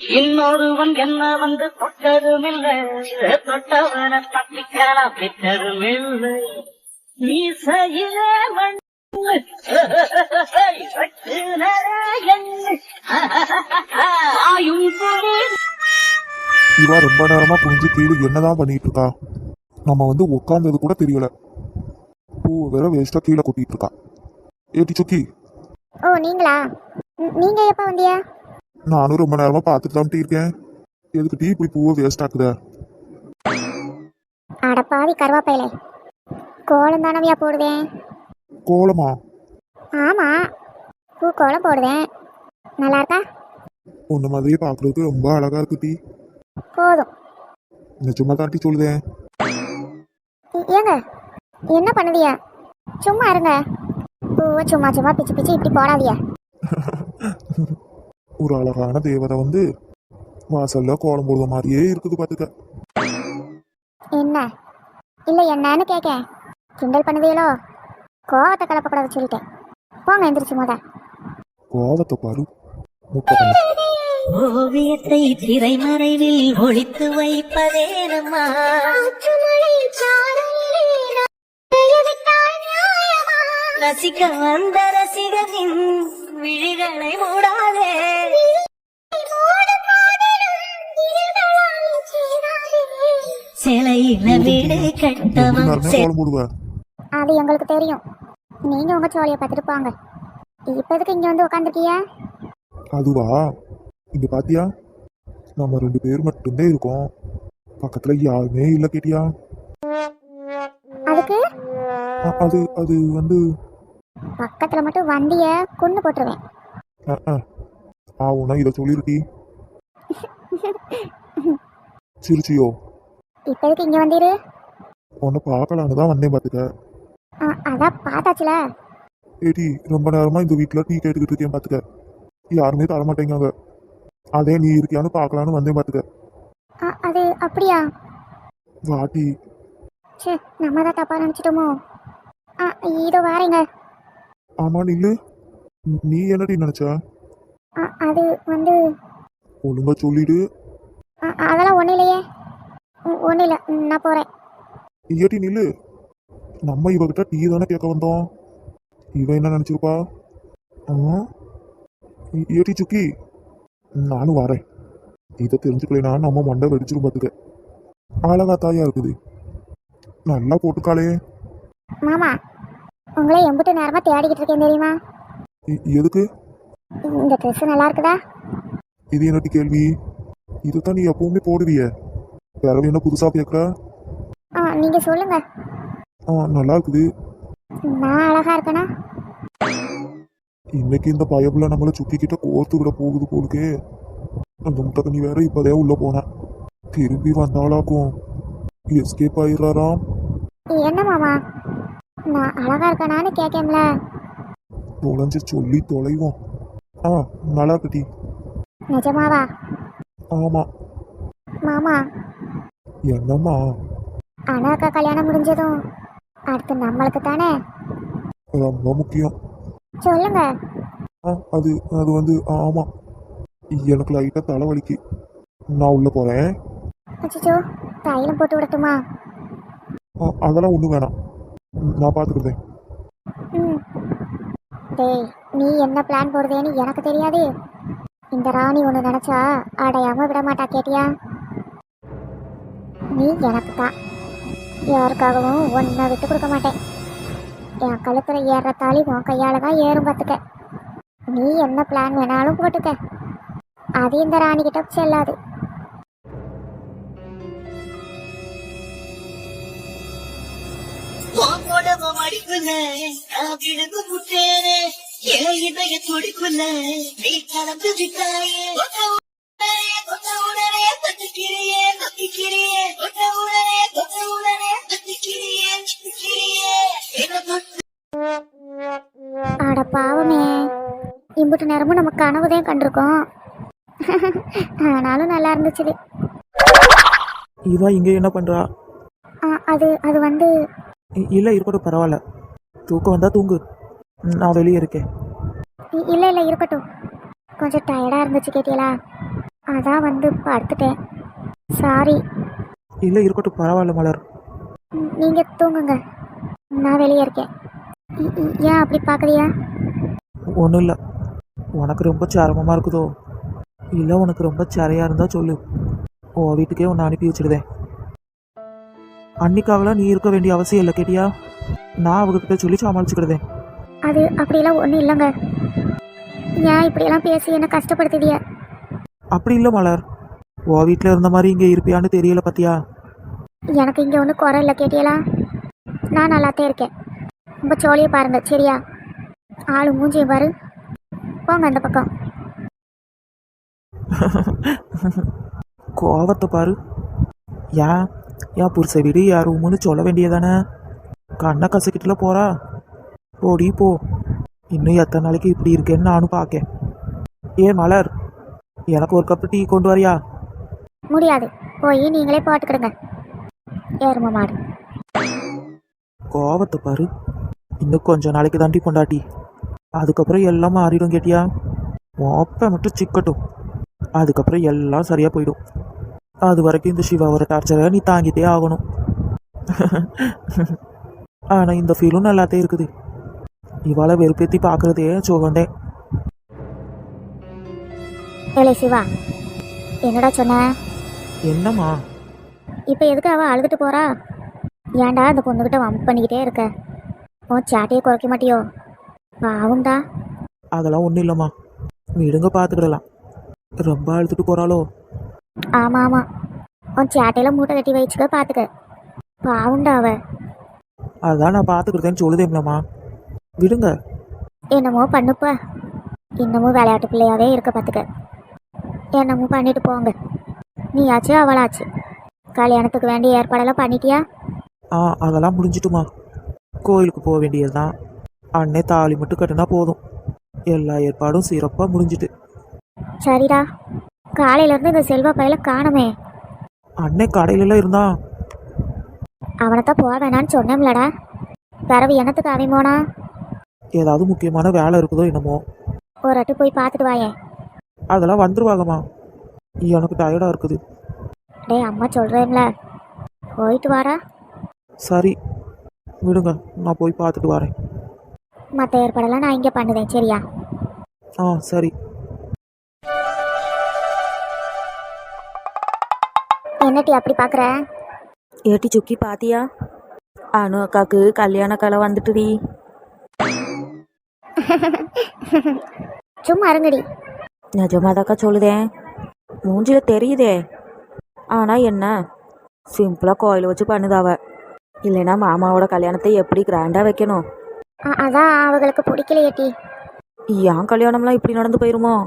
இன்னொருவன் என்ன வந்து தொட்டதுமில்லை தொட்டவன தப்பிக்கலாம் ஆயும் புலி இவா ரொம்ப நேரமா குனிஞ்சு கீழே என்னதான் பண்ணிட்டு இருக்கா நம்ம வந்து உட்காந்தது கூட தெரியல. பூ வேற வேஸ்டா கீழே கொட்டிட்டு இருக்கா ஏட்டி சுக்கி ஓ நீங்களா? நீங்க எப்ப வந்தியா? நானும் ரொம்ப நேரமா பார்த்துட்டு தான் இருக்கேன். எதுக்கு டீ இப்படி பூவை வேஸ்ட் ஆக்குத? அட பாவி கருவாப்பையிலே. கோலம் தானவியா போடுவேன் கோலமா? ஆமா. பூ கோலம் போடுவேன் நல்லா இருக்கா? உன்ன மாதிரியே பார்க்கறதுக்கு ரொம்ப அழகா இருக்கு டீ. போதும். நிஜமா தான் டீ சொல்லுதேன். ஏங்க? என்ன பண்ணுவியா? சும்மா இருங்க. பூவை சும்மா சும்மா பிச்சு பிச்சு இப்படி போடாதியா ஒரு அழகான தேவதை வந்து வாசல்ல கோலம் போடுற மாதிரியே இருக்குது பாத்துக்க. என்ன? இல்ல என்னன்னு கேட்க கிண்டல் பண்ணுவீங்களோ? கோவத்தை கலப்பக்கூடாது சொல்லிட்டேன். போங்க எந்திரிச்சு முத. கோவத்தை பாரு. ஓவியத்தை திரைமறைவில் ஒழித்து வைப்பதேனம்மா ரசிக்க வந்த ரசிகனின் விழிகளை மூடாதே. சிலையில வீடு கட்டவன் அது எங்களுக்கு தெரியும். நீங்க உங்க சோழியை பார்த்துட்டு போங்க. இப்ப எதுக்கு இங்க வந்து உட்காந்துருக்கிய அதுவா? இங்க பாத்தியா? நம்ம ரெண்டு பேர் மட்டும்தான் இருக்கோம். பக்கத்துல யாருமே இல்ல கேட்டியா? அதுக்கு? அது அது வந்து பக்கத்துல மட்டும் வண்டிய கொண்டு போட்டுருவேன். ஆவுனா இத சொல்லிருட்டி சிரிச்சியோ? இப்ப எதுக்கு இங்க வந்தீரு? உன்னை பார்க்கலான்னு தான் வந்தேன் பாத்துக்க. ஆ, அதான் பார்த்தாச்சுல ஏடி ரொம்ப நேரமா இந்த வீட்ல டீ கேட்டுக்கிட்டு இருக்கேன் பாத்துக்க. யாருமே தர மாட்டேங்காங்க அதே நீ இருக்கியான்னு பார்க்கலான்னு வந்தேன் பாத்துக்க. ஆ, அது அப்படியா? வாட்டி சே நம்ம தான் தப்பா நினைச்சிட்டோமோ. இதோ வாரேங்க. ஆமா நில்லு. நீ- என்னடி நினைச்ச? அது வந்து ஒழுங்கா சொல்லிடு. அதெல்லாம் ஒன்றும் இல்லையே. ஒன்றும் இல்லை. நான் போகிறேன் ஏட்டி நில்லு. நம்ம இவகிட்ட டீ தானே கேட்க வந்தோம். இவ என்ன நினைச்சிருப்பா? ஆ? ஏ- ஏட்டி சுக்கி நானும் வரேன். இதை தெரிஞ்சுக்கலைனா நம்ம மண்டை வெடிச்சிரும் பார்த்துக்க அழகா தாயா இருக்குது. நல்லா போட்டுக்காளே. மாமா உங்களை எம்பிட்டு நேரமாக தேடிக்கிட்டு இருக்கேன் தெரியுமா? எதுக்கு? இந்த ட்ரெஸ் நல்லா இருக்குதா? இது என்னட்டி கேள்வி? இதுதான் நீ எப்பவுமே போடுவிய. வேற என்ன புதுசா கேட்குற ஆ நீங்கள் சொல்லுங்க. ஆ நல்லா இருக்குது. நான் அழகா இருக்கேனா? இன்னைக்கு இந்த பயபுல நம்மள சுத்திக்கிட்ட கோர்த்து விட போகுது போலுக்கே. அந்த முட்டை நீ வேற இப்பதே உள்ள போன. திரும்பி வந்தாலாக்கும். எஸ்கேப் ஆயிடுறாராம். என்ன மாமா? அழகா இருக்கேனான்னு கேட்கேன்ல தொலைஞ்சு சொல்லி தொலைவோம். ஆ நல்லா இருக்குடி நிஜமாவா? ஆமா. மாமா. என்னம்மா? அனாக்கா கல்யாணம் முடிஞ்சதும் அடுத்து நம்மளுக்கு தானே? ரொம்ப முக்கியம். சொல்லுங்க. ஆ அது அது வந்து ஆமா. எனக்கு லைட்டா தலைவலிக்கு. நான் உள்ள போறேன். அச்சோ தைலம் போட்டு விடட்டுமா? ஆ, அதெல்லாம் ஒன்றும் வேணாம். நான் பார்த்துக்கிட்டேன் ம். டேய் நீ என்ன பிளான் போடுதேன்னு எனக்கு தெரியாது. இந்த ராணி ஒன்று நினச்சா அடையாம விட மாட்டா கேட்டியா? நீ எனக்கு தான். யாருக்காகவும் ஒன்றை விட்டு கொடுக்க மாட்டேன். என் கழுத்தில் ஏறுற தாலி உன் கையால் தான் ஏறும் பார்த்துக்க நீ என்ன பிளான் வேணாலும் போட்டுக்க. அது இந்த ராணி செல்லாது. உடம்பு அடிக்குல நான் விழுந்து முட்டேனே என் இதய துடிக்குல நீ கலந்து விட்டாயே. உடனே, உடனே உடனே ஆட பாவமே. இம்புட்டு நேரமும் நம்ம கனவுதான் கண்டிருக்கோம். ஆனாலும் நல்லா இருந்துச்சு இவ இங்கே என்ன பண்ணுறா ஆ, அது அது வந்து இல்லை இருக்கட்டும் பரவாயில்ல. தூக்கம் வந்தால் தூங்கு. நான் வெளியே இருக்கேன். இல்ல இல்ல இருக்கட்டும். கொஞ்சம் டயர்டா இருந்துச்சு கேட்டியலா? அதான் வந்து படுத்துட்டேன். சாரி இல்லை இருக்கட்டும் பரவாயில்ல மலர். நீங்கள் தூங்குங்க. நான் வெளியே இருக்கேன். ஏன் அப்படி பார்க்குறியா? ஒன்றும் இல்லை. உனக்கு ரொம்ப சிரமமாக இருக்குதோ? இல்லை உனக்கு ரொம்ப சிறையாக இருந்தால் சொல்லு. ஓ வீட்டுக்கே உன்னை அனுப்பி வச்சிடுதேன். அன்னிக்காவெல்லாம் நீ இருக்க வேண்டிய அவசியம் இல்லை கேட்டியா? நான் அவகிட்ட சொல்லி சமாளிச்சுக்கிடுதேன் அது அப்படியெல்லாம் ஒன்றும் இல்லைங்க. ஏன் இப்படியெல்லாம் பேசி என்ன கஷ்டப்படுத்துதிய அப்படி இல்லை மலர். ஓ வீட்டில் இருந்த மாதிரி இங்கே இருப்பியான்னு தெரியல பத்தியா? எனக்கு இங்கே ஒன்றும் குறை இல்லை கேட்டியலா? நான் நல்லாத்தே இருக்கேன். ரொம்ப சோழியை பாருங்க சரியா? ஆளு மூஞ்சியும் பாரு. போங்க அந்த பக்கம். கோவத்தை பாரு. ஏன் ஏன் புருஷ வீடு யார் ரூமுன்னு சொல்ல வேண்டியதானே? கண்ணை கசக்கிட்டுல போறா. போடி போ. இன்னும் எத்தனை நாளைக்கு இப்படி இருக்கேன்னு நானும் பார்க்கேன். ஏ மலர் எனக்கு ஒரு கப்பு டீ கொண்டு வரியா? முடியாது. போய் நீங்களே போட்டுக்கிடுங்க ஏறுமா மாடு. கோவத்தை பாரு. இன்னும் கொஞ்ச நாளைக்கு தாண்டி பொண்டாட்டி. அதுக்கப்புறம் எல்லாம் மாறிடும் கேட்டியா? மொப்ப மட்டும் சிக்கட்டும். அதுக்கப்புறம் எல்லாம் சரியா போயிடும். அது வரைக்கும் இந்த சிவாவோட டார்ச்சரை நீ தாங்கிட்டே ஆகணும். ஆனா இந்த ஃபீலும் நல்லாத்தே இருக்குது. இவாளை வெறுப்பேத்தி பார்க்கறதே சுகந்தேன் ஏலே சிவா என்னடா சொன்ன? என்னம்மா? இப்போ எதுக்கு அவள் அழுதுட்டு போறா? ஏன்டா அந்த பொண்ணுகிட்ட வம்ப் பண்ணிக்கிட்டே இருக்க? உன் சாட்டையை குறைக்க மாட்டியோ? பாவம்டா. அதெல்லாம் ஒன்றும் இல்லைம்மா. விடுங்க பார்த்துக்கிடலாம் ரொம்ப அழுத்துட்டு போறாளோ? ஆமாம் ஆமாம் உன் சாட்டையில மூட்டை கட்டி வச்சுக்க பார்த்துக்க பாவம்டா அவ. அதான் நான் பார்த்துக்கிட்டேன்னு சொல்லுதேம்லம்மா விடுங்க. என்னமோ பண்ணுப்பா. இன்னமும் விளையாட்டு பிள்ளையாவே இருக்க பார்த்துக்க என்னமோ பண்ணிட்டு போங்க. நீயாச்சு அவளாச்சு. கல்யாணத்துக்கு வேண்டிய ஏற்பாடெல்லாம் பண்ணிட்டியா? ஆ அதெல்லாம் முடிஞ்சிட்டுமா. கோயிலுக்கு போக வேண்டியதுதான். அண்ணே தாலி மட்டும் கட்டினா போதும். எல்லா ஏற்பாடும் சிறப்பாக முடிஞ்சிட்டு. சரிடா. காலையிலேருந்து இந்த செல்வா பையில காணுமே. அண்ணே கடையிலலாம் இருந்தான் அவனைத்தான் போக வேணான்னு சொன்னேன்லடா பிறவு என்னத்துக்கு அவன் போனா ஏதாவது முக்கியமான வேலை இருக்குதோ என்னமோ. ஒரு அட்டு போய் பார்த்துட்டு வாயேன். அதெல்லாம் வந்துருவாங்கம்மா. எனக்கு டயர்டாக இருக்குது. டேய் அம்மா சொல்கிறேன்ல போயிட்டு வாடா. சரி. விடுங்க நான் போய் பார்த்துட்டு வரேன். மற்ற ஏற்பாடெல்லாம் நான் இங்கே பண்ணுதேன் சரியா? ஆ சரி. என்னட்டி அப்படி பார்க்குற ஏட்டி சுக்கி பாத்தியா? அனு அக்காக்கு கல்யாண கலை வந்துட்டுடி. சும்மா இருங்கடி. நிஜமாதாக்கா சொல்லுதேன் மூஞ்சில தெரியுதே. ஆனா என்ன? சிம்பிளா கோயில் வச்சு பண்ணுதாவ இல்லைன்னா மாமாவோட கல்யாணத்தை எப்படி கிராண்டா வைக்கணும்? அ- அதான் அவங்களுக்கு பிடிக்கலையேட்டி என் கல்யாணம்லாம் இப்படி நடந்து போயிருமோ?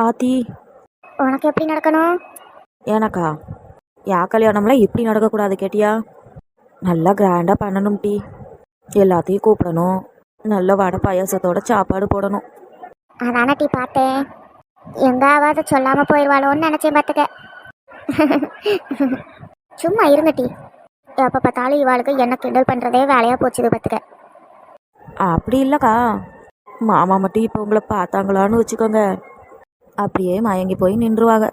ஆத்தி. உனக்கு எப்படி நடக்கணும்? ஏனக்கா? என் கல்யாணம்லாம் இப்படி நடக்கக்கூடாது கேட்டியா? நல்லா கிராண்டா பண்ணணும் டீ. எல்லாத்தையும் கூப்பிடணும். நல்ல வடை பாயாசத்தோட சாப்பாடு போடணும். அதானே டீ பார்த்தேன். எங்காவது சொல்லாமல் போயிடுவாளோன்னு நினச்சேன் பார்த்துக்க சும்மா இருங்க டீ. எப்போ பார்த்தாலும் இவாளுக்கு என்ன கிண்டல் பண்ணுறதே வேலையாக போச்சுது பார்த்துக்க அப்படி இல்லைக்கா. மாமா மட்டும் இப்போ உங்களை பார்த்தாங்களான்னு வச்சுக்கோங்க. அப்படியே மயங்கி போய் நின்றுவாங்க.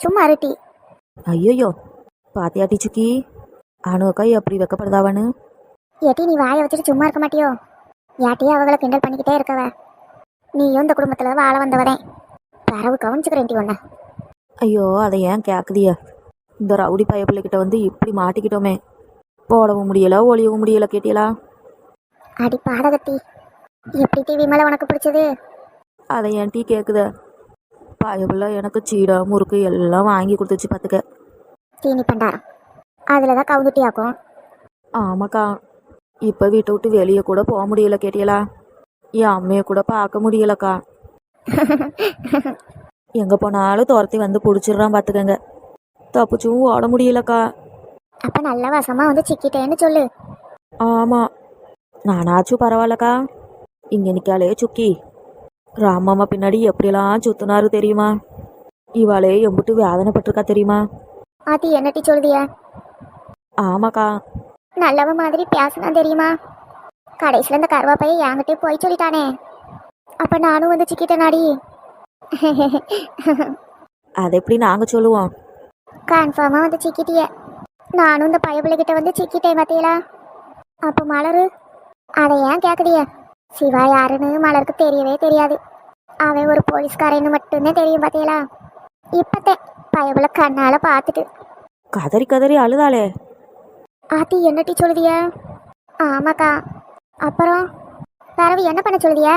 சும்மா இரு டீ ஐயோ பாத்தியா சுக்கி அணுக்கா எப்படி வைக்கப்படுதாவன்னு ஏட்டி நீ வாயை வச்சுட்டு சும்மா இருக்க மாட்டியோ? யாட்டியே அவங்கள கிண்டல் பண்ணிக்கிட்டே இருக்கவ. நீயும் இந்த குடும்பத்தில் வாழ வந்தவதே பரவு கவனிச்சுக்கிறேன் டி உன்னை. ஐயோ அதை ஏன் கேட்குதிய இந்த ரவுடி பைய பிள்ளைகிட்ட வந்து இப்படி மாட்டிக்கிட்டோமே. போடவும் முடியல ஒளியவும் முடியல கேட்டியலா? அடி பாதகத்தி எப்படி டிவி மேலே உனக்கு பிடிச்சது? அதை ஏன் டீ கேட்குத பயபிள்ள எனக்கு சீடா முறுக்கு எல்லாம் வாங்கி கொடுத்துச்சு பார்த்துக்க தீனி பண்டாரம் அதில் தான் கவுந்துட்டி ஆக்கும் ஆமாக்கா இப்போ வீட்டை விட்டு வெளியே கூட போக முடியல கேட்டியலா? என் அம்மையை கூட பார்க்க முடியலக்கா. எங்கே போனாலும் துரத்தி வந்து பிடிச்சிடுறான் பார்த்துக்கங்க தப்பிச்சும் ஓட முடியலக்கா. அப்போ நல்ல வசமாக வந்து சிக்கிட்டேன்னு சொல்லு. ஆமாம் நானாச்சும் பரவாயில்லக்கா. இங்கே நிற்காலே சுக்கி. ராமம்மா பின்னாடி எப்படியெல்லாம் சுத்தினாரு தெரியுமா? இவாளே எம்புட்டு வேதனைப்பட்டிருக்கா தெரியுமா? ஆத்தி என்ன டி சொல்லுதிய ஆமாக்கா. நல்லவ மாதிரி பேசினா தெரியுமா? கடைசியில் இந்த கருவாப்பையை என்கிட்டே போய் சொல்லிட்டானே. அப்போ நானும் வந்து சிக்கிட்டேனாடி. அதை எப்படி நாங்கள் சொல்லுவோம்? கன்ஃபார்மாக வந்து சிக்கிட்டிய. நானும் இந்த பயபிள்ளைகிட்ட வந்து சிக்கிட்டேன் பார்த்தீங்களா அப்போ மலரு அதை ஏன் கேட்குறிய சிவா யாருன்னு மலருக்கு தெரியவே தெரியாது. அவன் ஒரு போலீஸ்காரன்னு மட்டும்தான் தெரியும் பார்த்தீங்களா இப்பத்தே பயபுல கண்ணால பார்த்துட்டு. கதறி கதறி அழுதாளே. ஆத்தி என்னட்டி சொல்லுதியா? ஆமாக்கா. அப்புறம்? பரவி என்ன பண்ண சொல்லுதியா?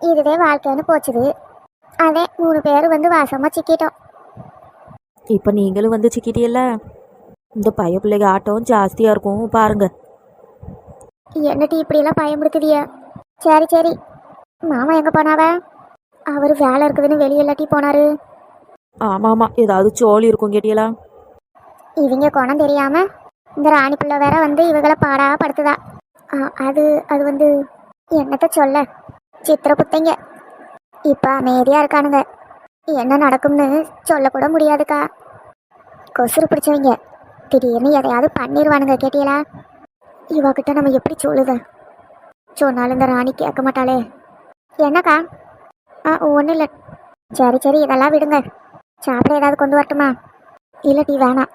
இதுவே வாழ்க்கைன்னு போச்சுது. அதே மூணு பேர் வந்து வாசமாக சிக்கிட்டோம். இப்போ நீங்களும் வந்து சிக்கிட்டியல்ல இந்த பைய பிள்ளைங்க ஆட்டம் ஜாஸ்தியாக இருக்கும் பாருங்க. என்னட்டி இப்படியெல்லாம் பயமுடுத்துதிய சரி சரி. மாமா எங்கே போனாவ? அவர் வேலை இருக்குதுன்னு வெளியே இல்லாட்டி போனாரு. ஆமாம் ஆமாம் ஏதாவது சோழி இருக்கும் கேட்டியலா? இவங்க குணம் தெரியாம இந்த ராணி பிள்ளை வேற வந்து இவங்களை பாடா படுத்துதா. ஆ, அது அது வந்து என்னத்த சொல்ல? சித்திர புத்தைங்க. இப்போ அமைதியாக இருக்கானுங்க. என்ன நடக்கும்னு சொல்லக்கூட முடியாதுக்கா. கொசுறு பிடிச்சவங்க. திடீர்னு எதையாவது பண்ணிடுவானுங்க கேட்டியலா? இவகிட்ட நம்ம எப்படி சொல்லுத? சொன்னாலும் இந்த ராணி கேட்க மாட்டாளே. என்னக்கா? ஆ ஒன்றும் இல்லை சரி சரி இதெல்லாம் விடுங்க. சாப்பிட ஏதாவது கொண்டு வரட்டுமா? இல்லை டீ வேணாம்.